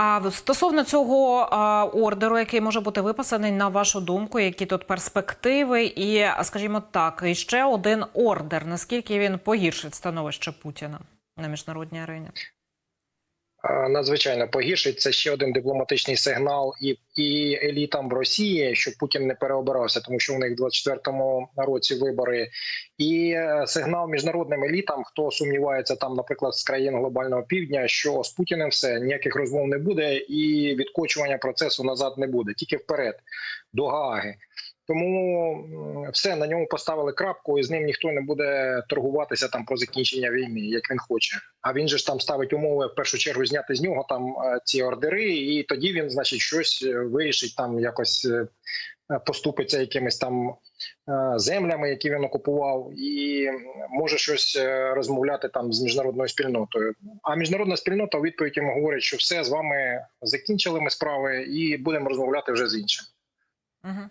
А стосовно цього ордеру, який може бути виписаний, на вашу думку, які тут перспективи, і скажімо так, і ще один ордер. Наскільки він погіршить становище Путіна на міжнародній арені? Е, надзвичайно погіршить. Це ще один дипломатичний сигнал і, і елітам в Росії, що Путін не переобирався, тому що у них в 24-му році вибори, і е, сигнал міжнародним елітам, хто сумнівається там, наприклад, з країн глобального півдня, що з Путіним все ніяких розмов не буде, і відкочування процесу назад не буде, тільки вперед до Гааги. Тому все на ньому поставили крапку, і з ним ніхто не буде торгуватися там про закінчення війни, як він хоче. А він же ж там ставить умови в першу чергу зняти з нього там е, ці ордери, і тоді він, значить, щось е, вирішить там якось е, поступиться якимись там землями, які він окупував, і може щось розмовляти там з міжнародною спільнотою. А міжнародна спільнота у відповідь йому говорить, що все з вами закінчили ми справи, і будемо розмовляти вже з іншим. Угу.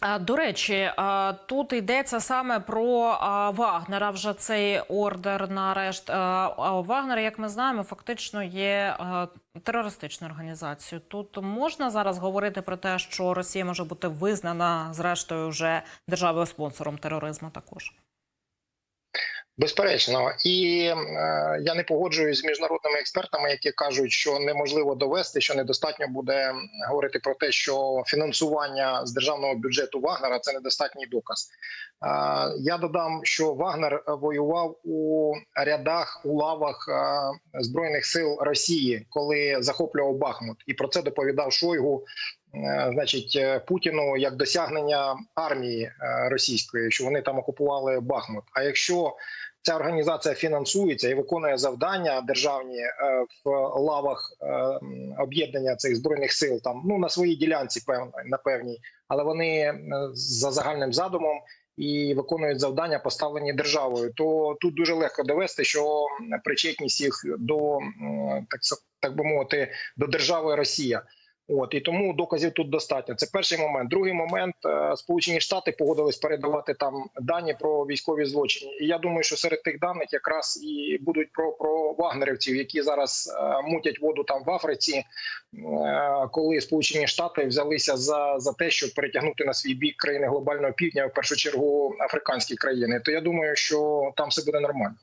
А, До речі, тут йдеться саме про Вагнера. Вже цей ордер на арешт. Вагнер, як ми знаємо, фактично є терористичною організацією. Тут можна зараз говорити про те, що Росія може бути визнана зрештою вже державою спонсором тероризму. Також Безперечно, і е, я не погоджуюсь з міжнародними експертами, які кажуть, що неможливо довести, що недостатньо буде говорити про те, що фінансування з державного бюджету Вагнера це недостатній доказ. Е, я додам, що Вагнер воював у рядах у лавах е, збройних сил Росії, коли захоплював Бахмут, і про це доповідав Шойгу. Е, Значить, е, Путіну як досягнення армії е, російської, що вони там окупували Бахмут. А якщо ця організація фінансується і виконує завдання державні в лавах об'єднання цих збройних сил, там ну на своїй ділянці, певно, на певній, але вони за загальним задумом. І виконують завдання, поставлені державою, то тут дуже легко довести, що причетність їх до так так би мовити до держави Росія. От і тому доказів тут достатньо. Це перший момент. Другий момент е, Сполучені Штати погодились передавати там дані про військові злочини. І я думаю, що серед тих даних якраз і будуть про, про вагнерівців, які зараз е, мутять воду там в Африці, е, коли Сполучені Штати взялися за, за те, щоб перетягнути на свій бік країни глобального півдня, в першу чергу африканські країни. То я думаю, що там все буде нормально.